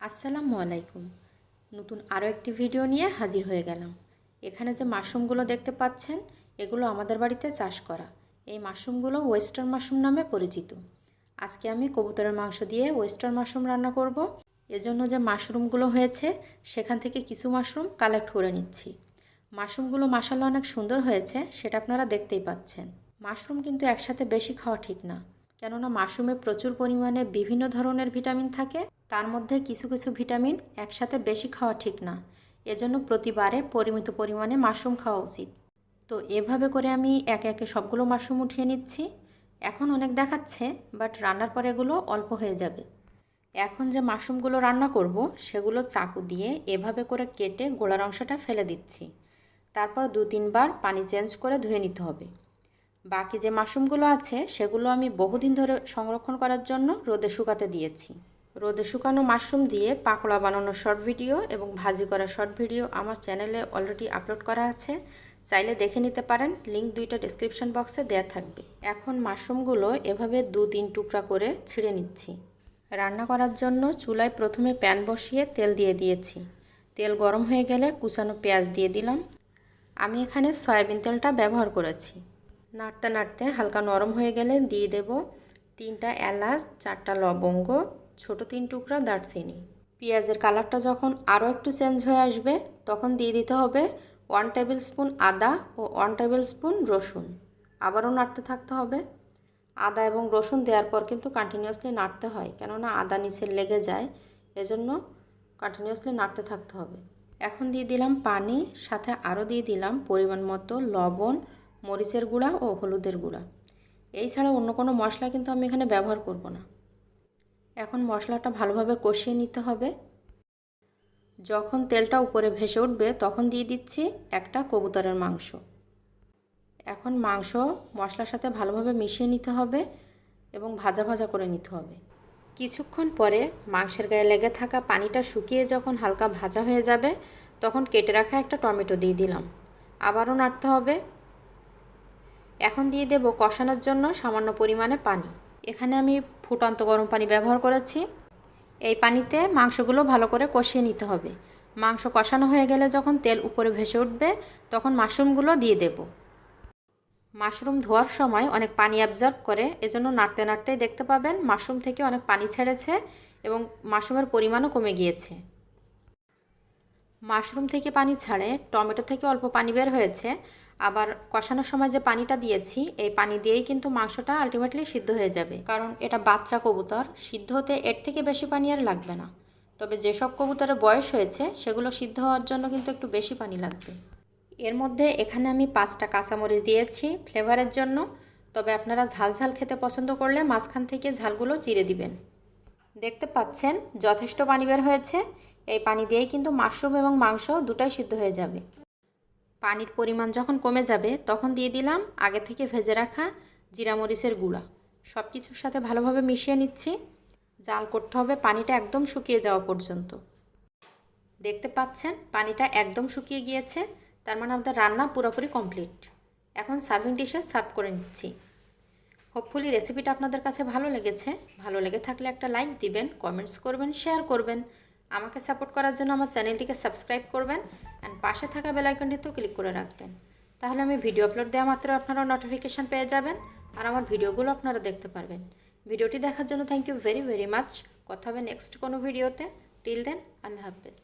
আসসালামু আলাইকুম। নতুন আরও একটি ভিডিও নিয়ে হাজির হয়ে গেলাম। এখানে যে মাশরুমগুলো দেখতে পাচ্ছেন, এগুলো আমাদের বাড়িতে চাষ করা। এই মাশরুমগুলো ওয়েস্টার্ন মাশরুম নামে পরিচিত। আজকে আমি কবুতরের মাংস দিয়ে ওয়েস্টার্ন মাশরুম রান্না করব। এজন্য যে মাশরুমগুলো হয়েছে, সেখান থেকে কিছু মাশরুম কালেক্ট করে নিচ্ছি। মাশরুমগুলো মাসাল্লা অনেক সুন্দর হয়েছে, সেটা আপনারা দেখতেই পাচ্ছেন। মাশরুম কিন্তু একসাথে বেশি খাওয়া ঠিক না। কেননা মাশরুমে প্রচুর পরিমাণে বিভিন্ন ধরনের ভিটামিন থাকে। তার মধ্যে কিছু কিছু ভিটামিন একসাথে বেশি খাওয়া ঠিক না। এজন্য প্রতিবারে পরিমিত পরিমাণে মাশরুম খাওয়া উচিত। তো এভাবে করে আমি একে একে সবগুলো মাশরুম উঠিয়ে নিচ্ছি। এখন অনেক দেখাচ্ছে বাট রান্নার পরে এগুলো অল্প হয়ে যাবে। এখন যে মাশরুমগুলো রান্না করব, সেগুলো চাকু দিয়ে এভাবে করে কেটে গোড়ার অংশটা ফেলে দিচ্ছি। তারপর দু তিনবার পানি চেঞ্জ করে ধুয়ে নিতে হবে। বাকি যে মাশরুমগুলো আছে, সেগুলো আমি বহুদিন ধরে সংরক্ষণ করার জন্য রোদে শুকাতে দিয়েছি। রোদে শুকানো মাশরুম দিয়ে পাকোড়া বানানোর শর্ট ভিডিও এবং ভাজি করা শর্ট ভিডিও আমার চ্যানেলে অলরেডি আপলোড করা আছে। চাইলে দেখে নিতে পারেন লিঙ্ক দুইটা ডিসক্রিপশন বক্সে দেওয়া থাকবে। এখন মাশরুমগুলো এভাবে দু তিন টুকরা করে ছিঁড়ে নিচ্ছি। রান্না করার জন্য চুলায় প্রথমে প্যান বসিয়ে তেল দিয়ে দিয়েছি। তেল গরম হয়ে গেলে কুচানো পেঁয়াজ দিয়ে দিলাম। আমি এখানে সয়াবিন তেলটা ব্যবহার করেছি। নাড়তে নাড়তে হালকা নরম হয়ে গেলে দিয়ে দেব তিনটা এলাচ, চারটা লবঙ্গ ছোট তিন টুকরা দারচিনি। পেঁয়াজের কালারটা যখন আরও একটু চেঞ্জ হয়ে আসবে, তখন দিয়ে দিতে হবে ওয়ান টেবিল স্পুন আদা ও ওয়ান টেবিল স্পুন রসুন। আবারও নাড়তে থাকতে হবে। আদা এবং রসুন দেওয়ার পর কিন্তু কন্টিনিউয়াসলি নাড়তে হয়, কেননা আদা নিচে লেগে যায়, এজন্য কন্টিনিউয়াসলি নাড়তে থাকতে হবে। এখন দিয়ে দিলাম পানি, সাথে আরও দিয়ে দিলাম পরিমাণ মতো লবণ, মরিচের গুঁড়া ও হলুদের গুঁড়া। এই ছাড়া অন্য কোনো মশলা কিন্তু আমি এখানে ব্যবহার করব না। এখন মশলাটা ভালোভাবে কষিয়ে নিতে হবে। যখন তেলটা উপরে ভেসে উঠবে, তখন দিয়ে দিচ্ছি একটা কবুতরের মাংস। এখন মাংস মশলার সাথে ভালোভাবে মিশিয়ে নিতে হবে এবং ভাজা ভাজা করে নিতে হবে। কিছুক্ষণ পরে মাংসের গায়ে লেগে থাকা পানিটা শুকিয়ে যখন হালকা ভাজা হয়ে যাবে, তখন কেটে রাখা একটা টমেটো দিয়ে দিলাম। আবারও নাড়তে হবে। এখন দিয়ে দেব কষানোর জন্য সামান্য পরিমাণে পানি। এখানে আমি ফুটন্ত গরম পানি ব্যবহার করেছি। এই পানিতে মাংসগুলো ভালো করে কষিয়ে নিতে হবে। মাংস কষানো হয়ে গেলে যখন তেল উপরে ভেসে উঠবে, তখন মাশরুমগুলো দিয়ে দেব। মাশরুম ধোয়ার সময় অনেক পানি অ্যাবজর্ব করে, এজন্য নাড়তে নাড়তেই দেখতে পাবেন মাশরুম থেকে অনেক পানি ছেড়েছে এবং মাশরুমের পরিমাণও কমে গিয়েছে। মাশরুম থেকে পানি ছাড়ে, টমেটো থেকে অল্প পানি বের হয়েছে, আবার কষানোর সময় যে পানিটা দিয়েছি, এই পানি দিয়েই কিন্তু মাংসটা আলটিমেটলি সিদ্ধ হয়ে যাবে। কারণ এটা বাচ্চা কবুতর, সিদ্ধ হতে এর থেকে বেশি পানি আর লাগবে না। তবে যেসব কবুতরের বয়স হয়েছে, সেগুলো সিদ্ধ হওয়ার জন্য কিন্তু একটু বেশি পানি লাগবে। এর মধ্যে এখানে আমি পাঁচটা কাঁচামরিচ দিয়েছি ফ্লেভারের জন্য। তবে আপনারা ঝাল ঝাল খেতে পছন্দ করলে মাঝখান থেকে ঝালগুলো চিরে দিবেন। দেখতে পাচ্ছেন, যথেষ্ট পানি বের হয়েছে। এই পানি দিয়েই কিন্তু মাশরুম এবং মাংস দুটাই সিদ্ধ হয়ে যাবে। পানির পরিমাণ যখন কমে যাবে, তখন দিয়ে দিলাম আগে থেকে ভেজে রাখা জিরা মরিচের গুঁড়া। সব কিছুর সাথে ভালোভাবে মিশিয়ে নিচ্ছি। জাল করতে হবে পানিটা একদম শুকিয়ে যাওয়া পর্যন্ত। দেখতে পাচ্ছেন, পানিটা একদম শুকিয়ে গিয়েছে। তার মানে আমাদের রান্না পুরোপুরি কমপ্লিট। এখন সার্ভিং ডিশে সার্ভ করে নিচ্ছি। হোপফুলি রেসিপিটা আপনাদের কাছে ভালো লেগেছে। ভালো লেগে থাকলে একটা লাইক দিবেন, কমেন্টস করবেন, শেয়ার করবেন। আমাকে সাপোর্ট করার জন্য আমার চ্যানেলটিকে সাবস্ক্রাইব করবেন অ্যান্ড পাশে থাকা বেলাইকনটিতেও ক্লিক করে রাখবেন। তাহলে আমি ভিডিও আপলোড দেওয়া মাত্র আপনারা নোটিফিকেশান পেয়ে যাবেন আর আমার ভিডিওগুলো আপনারা দেখতে পারবেন। ভিডিওটি দেখার জন্য thank you very very much কথা হবে নেক্সট কোনো ভিডিওতে টিল দেন আল্লাহ হাফেজ।